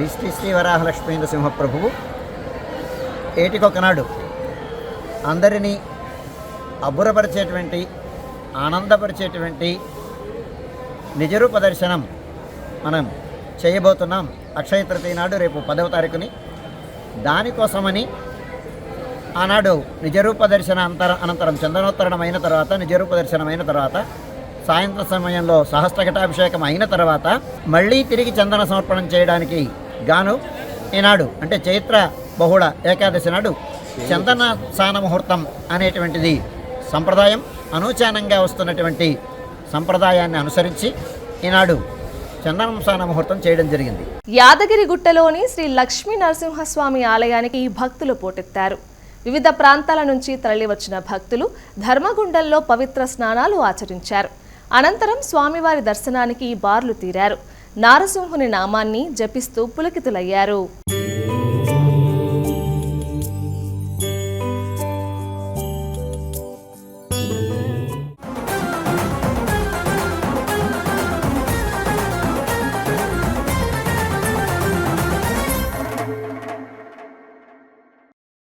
శ్రీ శ్రీ శ్రీ వరాహలక్ష్మీంద్ర సింహ ప్రభువు ఏటికొకనాడు అందరినీ అబ్బురపరిచేటువంటి ఆనందపరిచేటువంటి నిజరూప దర్శనం మనం చేయబోతున్నాం. అక్షయ తృతీయ నాడు రేపు పదవ తారీఖుని. దానికోసమని ఆనాడు నిజరూప దర్శన అంతర అనంతరం చందనోత్తరణం అయిన తర్వాత నిజరూప దర్శనం అయిన తర్వాత సాయంత్రం సమయంలో సహస్రఘటాభిషేకం అయిన తర్వాత మళ్ళీ తిరిగి చందన సమర్పణం చేయడానికి గాను ఈనాడు అంటే చైత్ర బహుళ ఏకాదశి నాడు చందన సాన ముహూర్తం అనేటువంటిది సంప్రదాయం అనూచానంగా వస్తున్నటువంటి సంప్రదాయాన్ని అనుసరించి ఈనాడు చందనం స్నాన ముహూర్తం చేయడం జరిగింది. యాదగిరిగుట్టలోని శ్రీ లక్ష్మీ నరసింహస్వామి ఆలయానికి భక్తులు పోటెత్తారు. వివిధ ప్రాంతాల నుంచి తరలివచ్చిన భక్తులు ధర్మగుండంలో పవిత్ర స్నానాలు ఆచరించారు. అనంతరం స్వామివారి దర్శనానికి బార్లు తీరారు. నారసింహుని నామాన్ని జపిస్తూ పులకితులయ్యారు.